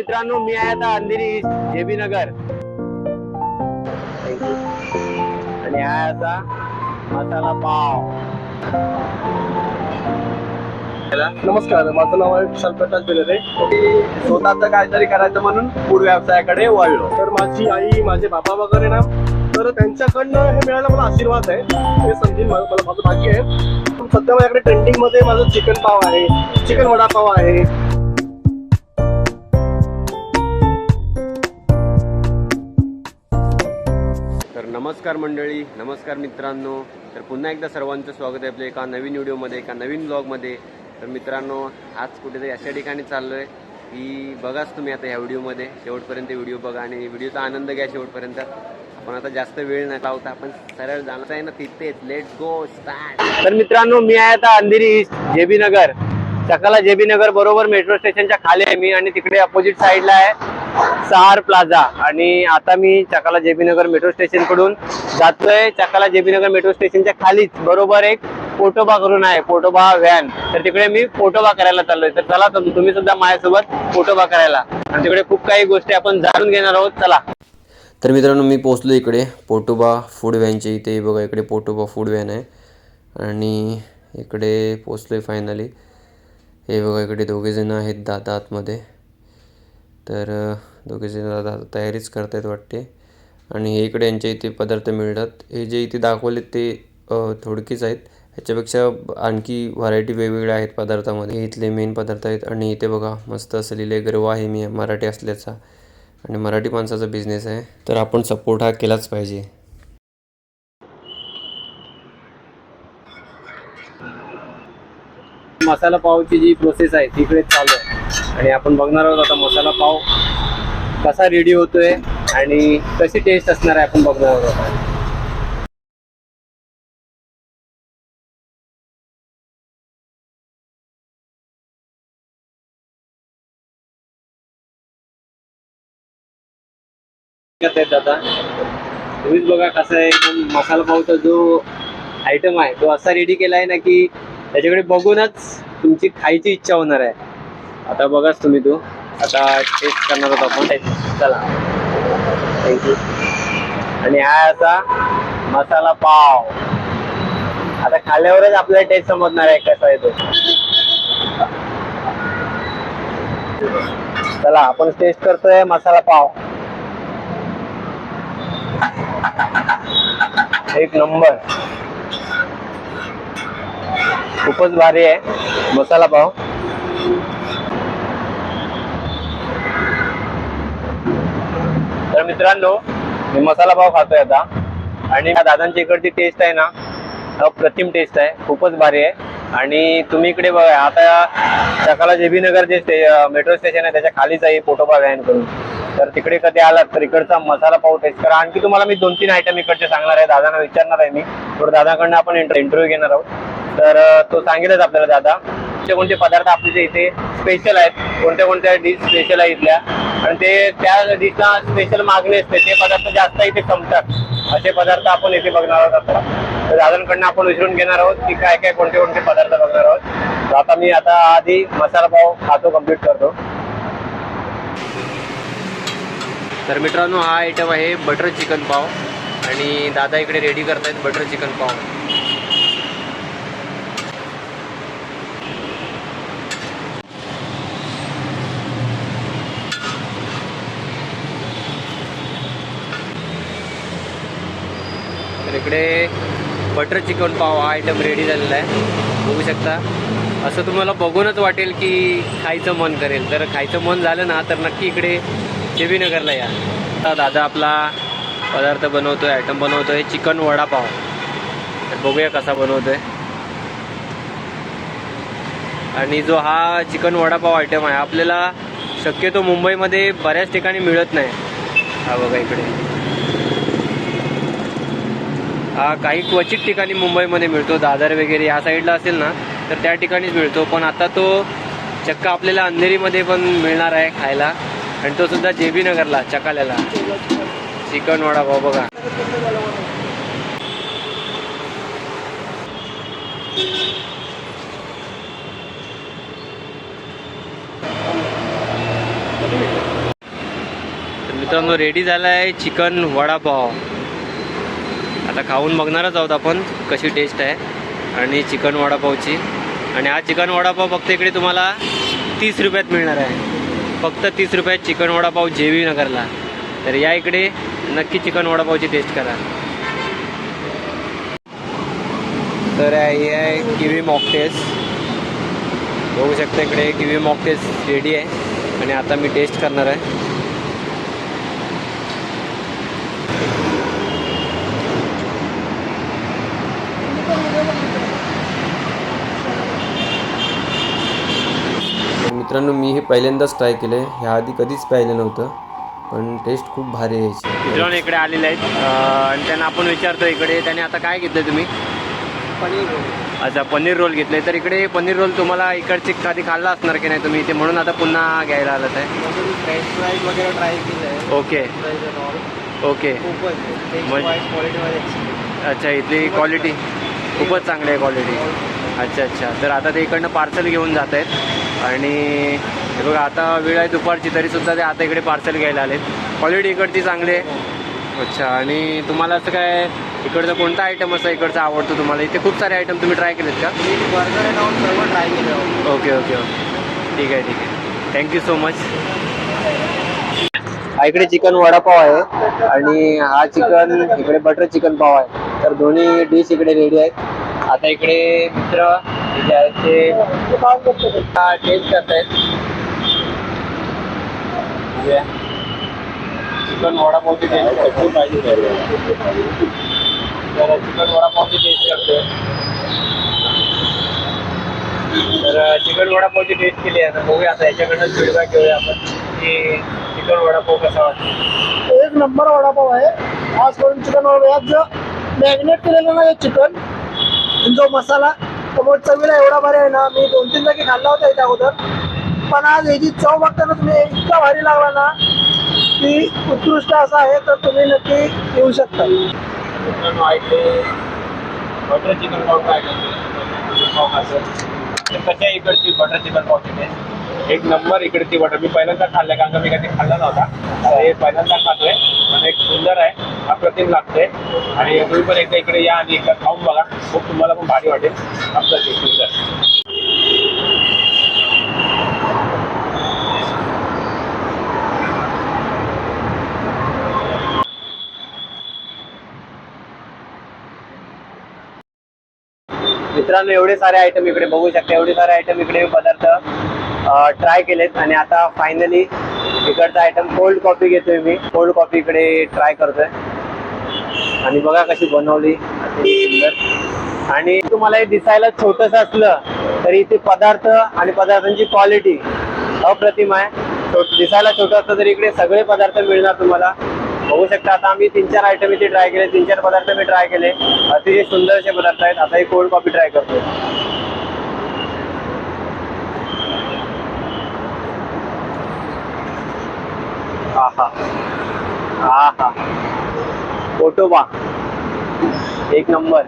मित्रांनो मी आहे आता अंधेरी जेबी नगर. आणि हा आहे आता मसाला पाव. नमस्कार माझं नाव आहे विशाल प्रकाश बेलरे. स्वतःचं काहीतरी करायचं म्हणून फूड व्यवसायाकडे वळलो. तर माझी आई माझे बाबा वगैरे ना तर त्यांच्याकडनं हे मिळायला मला आशीर्वाद आहे. ते समजेल मला मला माझं भाग्य आहे. सध्या माझ्याकडे ट्रेंडिंगमध्ये माझं चिकन पाव आहे चिकन वडापाव आहे. नमस्कार मंडळी नमस्कार मित्रांनो. तर पुन्हा एकदा सर्वांचं स्वागत आहे आपल्या एका नवीन व्हिडिओमध्ये एका नवीन ब्लॉगमध्ये तर मित्रांनो आज कुठेतरी अशा ठिकाणी चाललो आहे की बघाच तुम्ही आता ह्या व्हिडिओमध्ये. शेवटपर्यंत व्हिडिओ बघा आणि व्हिडिओचा आनंद घ्या शेवटपर्यंत. आपण आता जास्त वेळ नाही लावता आपण सरळ जाणं आहे ना तिथेच. लेट गो स्टार्ट तर मित्रांनो मी आहे आता अंधेरी जे बी नगर. चकाला जेबी नगर बरोबर मेट्रो स्टेशनच्या खाली आहे मी आणि तिकडे अपोजिट साईडला आहे सहार प्लाझा आणि आता मी चकाला जेबी नगर मेट्रो स्टेशनकडून जातोय. चकाला जेबी नगर मेट्रो स्टेशनच्या खालीच बरोबर एक पोटोबा करून आहे पोटोबा व्हॅन तर तिकडे मी पोटोबा करायला चाललोय. तर चला तुम्ही सुद्धा माझ्यासोबत पोटोबा करायला. आणि तिकडे खूप काही गोष्टी आपण जाणून घेणार आहोत. चला. तर मित्रांनो मी पोचलो इकडे. पोटोबा फूड व्हॅनच्या इथे. बघा इकडे पोटोबा फूड व्हॅन आहे. आणि इकडे पोचलो आहे फायनली हे बघा इकडे दोघेजण आहेत दादा आतमध्ये. तर दोघेजणं दोघेजण दादा तयारीच करतायत वाटते. आणि हे इकडे यांच्या इथे पदार्थ मिळतात. हे जे इथे दाखवले ते थोडकीच आहेत. ह्याच्यापेक्षा आणखी व्हरायटी वेगवेगळ्या आहेत पदार्थामध्ये. इथले मेन पदार्थ आहेत. आणि इथे बघा मस्त असं लिहिले गर्व आहे मी मराठी असल्याचा. आणि मराठी माणसाचा बिझनेस आहे. तर आपण सपोर्ट हा केलाच पाहिजे. मसाला पावची जी प्रोसेस आहे तिकडे चालू आहे. आणि आपण बघणार आहोत आता मसाला पाव कसा रेडी होतोय आणि कशी टेस्ट असणार आहे आपण बघणार आहोत आता. तुम्हीच बघा कसा आहे. एकदम मसाला पावचा जो आयटम आहे तो असा रेडी केला आहे ना की त्याच्याकडे बघूनच तुमची खायची इच्छा होणार आहे. आता बघाच तुम्ही तू. आता टेस्ट करणार होतो आपण. चला. थँक्यू आणि हा आहे असा मसाला पाव. आता खाल्ल्यावरच आपल्याला टेस्ट समजणार आहे कसा आहे तो. चला आपण टेस्ट करतोय मसाला पाव. एक नंबर. खूपच भारी आहे. मसाला पाव. तर मित्रांनो मी मसाला पाव खातोय आता. आणि दादांच्या इकडची टेस्ट आहे ना अप्रतिम टेस्ट आहे. खूपच भारी आहे. आणि तुम्ही इकडे बघा आता सकाळला जेबी नगर जे स्टे मेट्रो स्टेशन आहे त्याच्या खालीच आहे पोटोबा व्हॅन करून तर तिकडे कधी आलात तर इकडचा मसाला पाव टेस्ट करा. आणखी तुम्हाला मी दोन तीन आयटम इकडचे सांगणार आहे दादांना विचारणार आहे मी. थोडं दादाकडनं आपण इंटरव्ह्यू घेणार आहोत. तर तो सांगेलच आपल्याला दादा. कोणते कोणते पदार्थ आपले जे इथे स्पेशल आहेत? कोणत्या कोणत्या डिश स्पेशल आहे इथल्या? आणि ते त्या डिशला स्पेशल मागणी असते. ते पदार्थ जास्त इथे संपतात. असे पदार्थ आपण इथे बघणार आहोत आता. तर दादांकडनं आपण विचारून घेणार आहोत की काय काय कोणते कोणते पदार्थ बघणार आहोत. तर आता मी आता आधी मसाला पाव खातो कंप्लीट करतो. तर मित्रांनो हा आयटम आहे बटर चिकन पाव. आणि दादा इकडे रेडी करतायत बटर चिकन पाव. इकडे बटर चिकन पाव हा आयटम रेडी झालेला आहे. बघू शकता. असं तुम्हाला बघूनच वाटेल की खायचं मन करेल. तर खायचं मन झालं ना तर नक्की इकडे नगरला या. आता दादा आपला पदार्थ बनवतोय आयटम बनवतोय चिकन वडापाव. तर बघूया कसा बनवतोय. आणि जो हा चिकन वडापाव आयटम आहे आपल्याला शक्यतो मुंबईमध्ये बऱ्याच ठिकाणी मिळत नाही. हा बघा इकडे. हा काही क्वचित ठिकाणी मुंबईमध्ये मिळतो दादर वगैरे या साईडला असेल ना तर त्या ठिकाणीच मिळतो. पण आता तो चक्क आपल्याला अंधेरीमध्ये पण मिळणार आहे खायला. आणि तो सुद्धा जेबी नगरला चकाल्याला. चिकन वडापाव बघा. मित्रांनो रेडी झाला आहे चिकन वडापाव आता खाऊन बघणारच आहोत आपण कशी टेस्ट आहे आणि चिकन वडापावची. आणि हा चिकन वडापाव फक्त इकडे तुम्हाला तीस रुपयात मिळणार आहे. फक्त तीस रुपयात चिकन वडापाव जेवी नगरला. तर या इकडे नक्की चिकन वडापावची टेस्ट करा. तर हे आहे किवी मॉकटेस बघू शकता इकडे किवी मॉकटेस रेडी आहे. आणि आता मी टेस्ट करणार आहे. मित्रांनो मी हे पहिल्यांदाच ट्राय केलं आहे ह्या आधी कधीच पाहिलं नव्हतं पण टेस्ट खूप भारी आहे मित्रांनो इकडे आलेले आहेत. आणि त्यांना आपण विचारतो इकडे त्याने आता काय घेतलं तुम्ही? पनीर अच्छा पनीर रोल घेतले तर इकडे पनीर रोल तुम्हाला इकडचे कधी खाल्ला असणार की नाही तुम्ही? ते म्हणून आता पुन्हा घ्यायला आलात आहे. फ्रेंच फ्राईज वगैरे ट्राय केलं आहे ओके ओके खूपच म्हणजे- क्वालिटीमध्ये अच्छा इथली क्वालिटी खूपच चांगली आहे क्वालिटी अच्छा अच्छा. तर आता ते इकडनं पार्सल घेऊन जात आहेत आणि हे बघा आता वेळ आहे दुपारची तरीसुद्धा ते आता इकडे पार्सल घ्यायला आलेत. क्वालिटी इकडची चांगली आहे. अच्छा आणि तुम्हाला असं काय इकडचं कोणता आयटम असं इकडचा आवडतो तुम्हाला? इथे खूप सारे आयटम तुम्ही ट्राय केलेत का? बर्गर सर्व ट्राय केलं ओके ओके ओके ठीक आहे. ठीक आहे थँक्यू सो मच इकडे चिकन वडापाव आहे आणि हा चिकन इकडे बटर चिकन पाव आहे. तर दोन्ही डिश इकडे रेडी आहेत. आता इकडे मित्र जे आहेत ते टेस्ट करत आहेत चिकन वडापावची टेस्ट करतो पाहिजे? तर चिकन वडापावची टेस्ट करतोय. तर चिकन वडापावची टेस्ट केली आहे. तर बघूया आता याच्याकडनं फीडबॅक घेऊया आपण की चिकन वडापाव कसा वाटतो. एक नंबर वडापाव आहे. खास करून चिकन वडापाव. मॅग्नेट केलेलं नाही चिकन जो मसाला त्यामुळे चवीला एवढा भारी आहे ना मी दोन तीन जागी खाल्ला होता याच्या अगोदर. पण आज याची चव बघताना तुम्ही इतका भारी लागला ना की उत्कृष्ट असा आहे तर तुम्ही नक्की येऊ शकता. बटर चिकन पाव काय? कशा इकडची बटर चिकन पावची टेस्ट एक नंबर इकडची वाटत मी पहिल्यांदा खाल्लं कारण का मी कधी खाल्ला नव्हता. हे पहिल्यांदा खातोय पण एक सुंदर आहे. अप्रतिम लागते आणि तुम्ही पण एकदा इकडे या आणि एकदा खाऊन बघा. खूप तुम्हाला पण भारी वाटेल. अप्रतिम सुंदर. मित्रांनो एवढे सारे आयटम इकडे बघू शकता. एवढे सारे आयटम इकडे पदार्थ. ट्राय केलेत आणि आता फायनली इकडचा आयटम कोल्ड कॉफी घेतोय मी. कोल्ड कॉफी इकडे ट्राय करतोय. आणि बघा कशी बनवली. सुंदर. आणि तुम्हाला हे दिसायला छोटस असलं तरी इथे पदार्थ आणि पदार्थांची क्वालिटी अप्रतिम आहे. दिसायला छोटं असलं तरी इकडे सगळे पदार्थ मिळणार तुम्हाला. बघू शकता आता आम्ही तीन चार आयटम इथे ट्राय केले. तीन चार पदार्थ मी ट्राय केले. अतिशय सुंदर असे पदार्थ आहेत. आता ही कोल्ड कॉफी ट्राय करतोय. आहा. आहा. फोटोबा एक नंबर.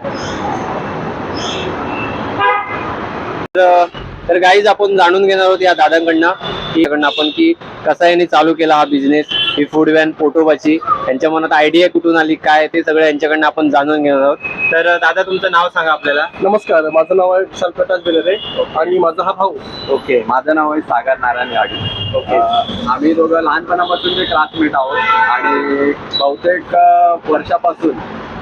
तर- काहीच गाईज आपण जाणून घेणार आहोत या दादांकडनं. याकडनं आपण की कसा यांनी चालू केला हा बिझनेस ही फूड व्हॅन पोटोबाची यांच्या मनात आयडिया कुठून आली काय ते सगळं यांच्याकडनं आपण जाणून घेणार आहोत. तर दादा तुमचं नाव सांगा आपल्याला. नमस्कार माझं नाव आहे विशाल प्रकाश बेलेरे आणि माझा हा भाऊ. ओके. माझं नाव आहे सागर नारायण गाडी ओके. आम्ही दोघं लहानपणापासून क्लासमेट आहोत आणि बहुतेक वर्षापासून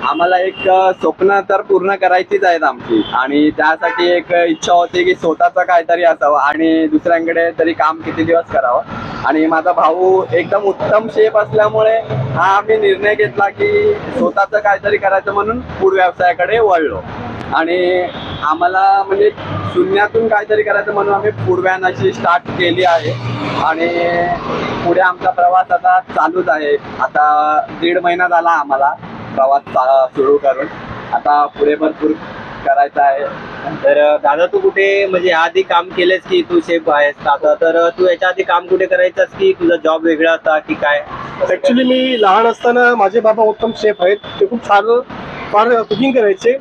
आम्हाला एक स्वप्न तर पूर्ण करायचीच आहेत आमची. आणि त्यासाठी एक इच्छा होती की स्वतःचं काहीतरी असावं आणि दुसऱ्यांकडे तरी काम किती दिवस करावं. आणि माझा भाऊ एकदम उत्तम शेप असल्यामुळे हा आम्ही निर्णय घेतला की स्वतःचं काहीतरी करायचं म्हणून फूड व्यवसायाकडे वळलो. आणि आम्हाला म्हणजे शून्यातून काहीतरी करायचं म्हणून आम्ही फूड व्हॅन अशी स्टार्ट केली आहे. आणि पुढे आमचा प्रवास आता चालूच आहे. आता दीड महिना झाला आम्हाला. प्रवास सुरू करून आता पुढे भरपूर करायचं आहे. तर दादा तू कुठे म्हणजे आधी काम केलेस की तू शेफ आहेस आता तर तू याच्या आधी काम कुठे करायचंस की तुझा जॉब वेगळा होता की काय? ऍक्च्युली मी लहान असताना माझे बाबा उत्तम शेफ आहेत. ते खूप छान फार कुकिंग करायचे.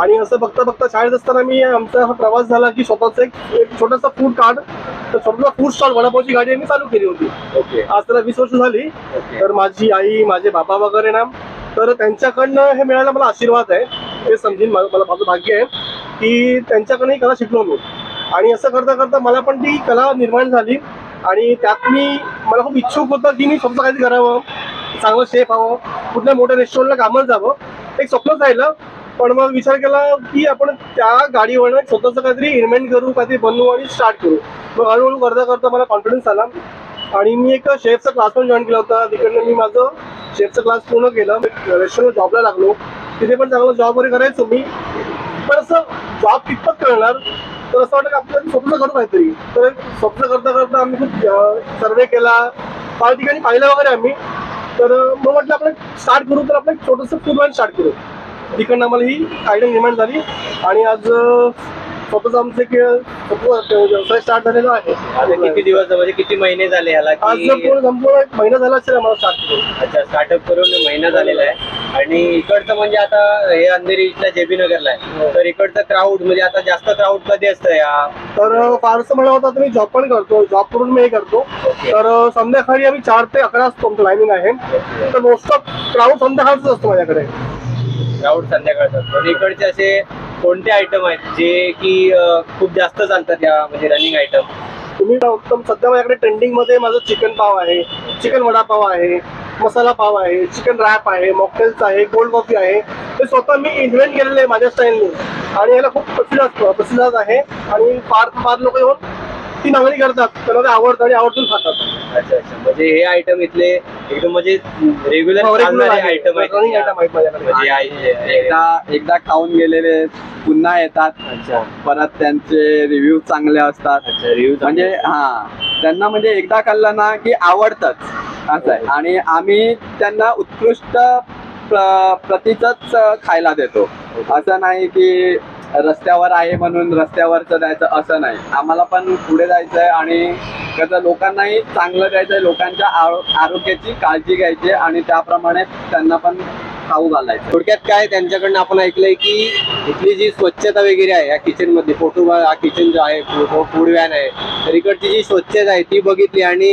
आणि असं बघता बघता शाळेत असताना मी आमचा हा प्रवास झाला की स्वतःच एक छोटासा फूड कार्ड तर समजा फूड स्टॉल वडापावची गाडी आम्ही चालू केली होती. ओके आज त्याला वीस वर्ष झाली. तर माझी आई माझे बाबा वगैरे ना तर त्यांच्याकडनं हे मिळायला मला आशीर्वाद आहे. हे समजेन मला मला माझं भाग्य आहे की त्यांच्याकडनं ही कला शिकलो मी. आणि असं करता करता मला पण ती कला निर्माण झाली. आणि त्यात मी मला खूप इच्छुक होतं की मी स्वतः काहीतरी करावं चांगलं शेफ हवं कुठल्या मोठ्या रेस्टॉरंटला कामाला जावं. एक स्वप्नच राहिलं. पण मग विचार केला की आपण त्या गाडीवर स्वतःचं काहीतरी इन्व्हेंट करू काहीतरी बनवू आणि स्टार्ट करू. मग हळूहळू करता करता मला कॉन्फिडन्स आला. आणि मी एक शेफचा क्लास पण जॉईन केला होता. तिकडनं मी माझं शेफचा क्लास पूर्ण केलं. रेस्टॉरंट जॉबला लागलो. तिथे पण चांगला जॉब वगैरे करायचो मी. पण असं जॉब कितपत करणार तर असं वाटतं की आपल्याला स्वप्न करू काहीतरी. तर स्वप्न करता करता आम्ही खूप सर्वे केला. काही ठिकाणी पाहिलं वगैरे आम्ही. तर मग म्हटलं आपण स्टार्ट करू तर आपण एक छोटंसं फूड लाईन स्टार्ट करू तिकडनं आम्हाला ही आयडिया निर्माण झाली. आणि आज स्वतःच आमचं एक व्यवसाय स्टार्ट झालेला आहे. किती दिवस म्हणजे किती महिने झाले आज संपूर्ण एक महिना झाला असेल आम्हाला स्टार्ट करून. अच्छा स्टार्टअप करून महिना झालेला आहे. आणि इकडचं म्हणजे आता हे अंधेरी इथल्या जेबी नगरला आहे तर इकडचं क्राऊड म्हणजे आता जास्त क्राऊड कधी असतं या? तर फारसं म्हणा होता मी जॉब पण करतो. जॉब करून मी हे करतो. तर संध्याकाळी आम्ही चार ते अकरा असतो आमचं टायमिंग आहे. तर मोस्ट ऑफ क्राऊड संध्याकाळच असतो माझ्याकडे. क्राऊड संध्याकाळचं असतं. आणि इकडचे असे कोणते आयटम आहेत जे की अं, खूप जास्त चालतात या म्हणजे रनिंग आयटम तुम्ही उत्तम सध्या माझ्याकडे ट्रेंडिंगमध्ये माझं चिकन पाव आहे चिकन वडापाव आहे मसाला पाव आहे चिकन रॅप आहे मॉकटेल्स आहे कोल्ड कॉफी आहे. ते स्वतः मी इन्व्हेंट केलेले आहे माझ्या स्टाईलने आणि याला खूप प्रसिद्ध प्रसिद्ध आहे. आणि फार फार लोक येऊन ती मागणी करतात. त्यांना ते आवडतं आणि आवर्जून खातात. अच्छा अच्छा. म्हणजे हे आयटम इथले एकदम म्हणजे रेग्युलर हो, आहे. आयटम Running item आहेत माझ्याकडे. म्हणजे आहे- एकदा एकदा खाऊन गेलेले पुन्हा येतात. अच्छा. परत त्यांचे रिव्ह्यू चांगले असतात. अच्छा रिव्ह्यू म्हणजे हा त्यांना म्हणजे एकदा खाल्लं ना की आवडतच. असं आहे. आणि आम्ही त्यांना उत्कृष्ट प्र- प्रतीचंच खायला देतो. असं नाही की रस्त्यावर आहे म्हणून रस्त्यावरचं द्यायचं असं नाही. आम्हाला पण पुढे जायचं आहे आणि कसं लोकांनाही चांगलं द्यायचं आहे लोकांच्या आरो- आरोग्याची काळजी घ्यायची आहे आणि त्याप्रमाणे त्यांना पण खाऊ घालायचं. थोडक्यात काय त्यांच्याकडनं आपण ऐकलंय की इथली जी स्वच्छता वगैरे आहे या किचनमध्ये फोटो हा किचन जो आहे फूड व्हॅन आहे तर इकडची जी स्वच्छता आहे ती बघितली आणि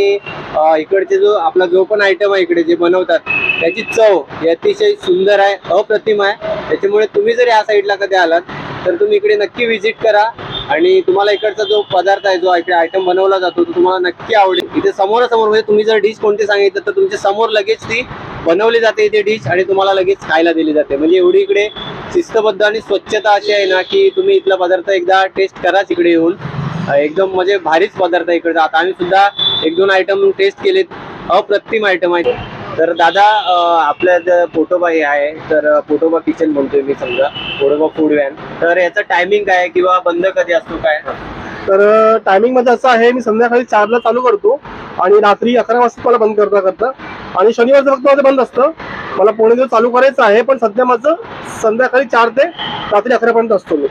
इकडचे जो आपला जो पण आयटम आहे इकडे जे बनवतात त्याची चव ही अतिशय सुंदर आहे अप्रतिम आहे. त्याच्यामुळे तुम्ही जर या साईडला कधी आलात तर तुम्ही इकडे नक्की व्हिजिट करा. आणि तुम्हाला इकडचा जो पदार्थ आहे जो इकडे आयटम बनवला जातो तो तुम्हाला नक्की आवडेल. इथे समोरासमोर म्हणजे तुम्ही जर डिश कोणती सांगितलं तर तुमच्यासमोर लगेच ती बनवली जाते इथे डिश आणि तुम्हाला लगेच खायला दिली जाते. म्हणजे एवढी इकडे शिस्तबद्ध आणि स्वच्छता अशी आहे ना की तुम्ही इथला पदार्थ एकदा टेस्ट कराच इकडे येऊन. एकदम म्हणजे भारीच पदार्थ आहे आता आम्ही सुद्धा एक दोन आयटम टेस्ट केलेत. अप्रतिम आयटम आहेत तर दादा आपल्या पोटोबाई पोटोबा हे आहे तर पोटोबा किचन म्हणतोय मी समजा पोटोबा फूड व्हॅन तर याचं टायमिंग काय किंवा बंद कधी असतो काय? तर टायमिंगमध्ये असं आहे मी संध्याकाळी चारला चालू करतो आणि रात्री अकरा वाजता मला बंद करता करता. आणि शनिवारचं फक्त माझं बंद असतं. मला पुणे दिवस चालू करायचं आहे पण सध्या माझं संध्याकाळी चार ते रात्री अकरापर्यंत असतो मी.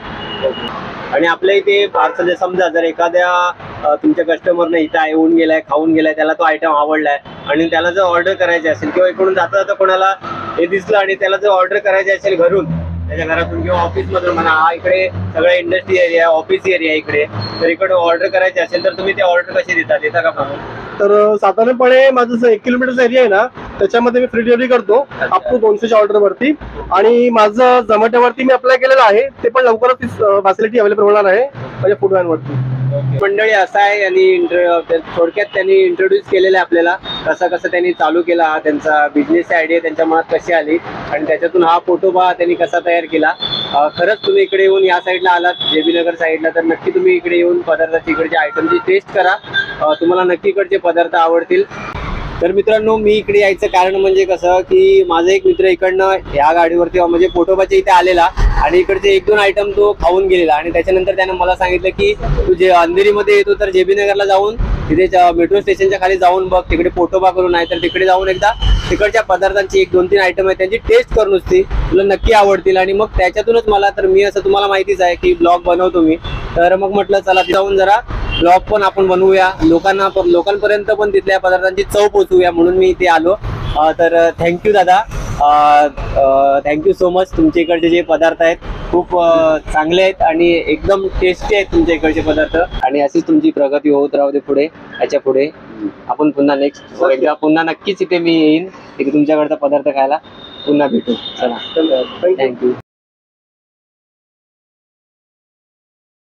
आणि आपल्या इथे पार्सल समजा जर एखाद्या तुमच्या कस्टमरने इथं येऊन गेलाय खाऊन गेलाय त्याला तो आयटम आवडलाय आणि त्याला जर ऑर्डर करायची असेल किंवा इकडून जाता जाता कोणाला हे दिसलं आणि त्याला जर ऑर्डर करायची असेल घरून त्याच्या घरातून किंवा ऑफिस मधून म्हणा हा इकडे सगळा इंडस्ट्री एरिया ऑफिस एरिया इकडे. तर इकडे ऑर्डर करायची असेल तर तुम्ही ते ऑर्डर कशी देता? देता का पाहून तर साधारणपणे माझं एक किलोमीटरचा एरिया आहे ना त्याच्यामध्ये मी फ्री डिलिव्हरी करतो अप टू दोनशेच्या ऑर्डरवरती आणि माझं झोमॅटोवरती मी अप्लाय केलेलं आहे ते पण लवकरच ती फॅसिलिटी अवेलेबल होणार आहे माझ्या फूड वरती. मंडळी असा आहे यांनी थोडक्यात त्यांनी इंट्रोड्यूस केलेलं आहे आपल्याला. कसं कसं त्यांनी चालू केला हा त्यांचा बिझनेस आयडिया त्यांच्या मनात कशी आली आणि त्याच्यातून हा फोटोबा त्यांनी कसा तयार केला. खरंच तुम्ही इकडे येऊन या साईडला आलात जेबी नगर साईडला तर नक्की तुम्ही इकडे येऊन पदार्थाची इकडचे आयटमची टेस्ट करा. तुम्हाला नक्की इकडचे पदार्थ आवडतील. तर मित्रांनो मी इकडे यायचं कारण म्हणजे कसं की माझा एक मित्र इकडनं या गाडीवरती म्हणजे पोटोबाच्या इथे आलेला आणि इकडचे एक दोन आयटम तो खाऊन गेलेला आणि त्याच्यानंतर त्यानं मला सांगितलं की तू जे अंधेरीमध्ये येतो तर जेबी नगरला जाऊन तिथे मेट्रो स्टेशनच्या खाली जाऊन बघ तिकडे पोटोबा करून आहे तर तिकडे जाऊन एकदा तिकडच्या पदार्थांची एक दोन तीन आयटम आहे त्यांची टेस्ट करून असती तुला नक्की आवडतील. आणि मग त्याच्यातूनच मला तर मी असं तुम्हाला माहितीच आहे की ब्लॉग बनवतो मी. तर मग म्हटलं चला तिथे जाऊन जरा ब्लॉग पण आपण बनवूया. लोकांना लोकांपर्यंत पण तिथल्या पदार्थांची चव पोचवूया म्हणून मी इथे आलो. तर थँक्यू दादा. थँक्यू सो मच तुमच्या इकडचे जे पदार्थ आहेत खूप चांगले आहेत आणि एकदम टेस्टी आहेत तुमच्या इकडचे पदार्थ. आणि अशीच तुमची प्रगती होत राहू दे पुढे याच्यापुढे. आपण पुन्हा नेक्स्ट एकदा पुन्हा नक्कीच इथे मी येईन तुमच्याकडचा पदार्थ खायला पुन्हा भेटू. चला. थँक्यू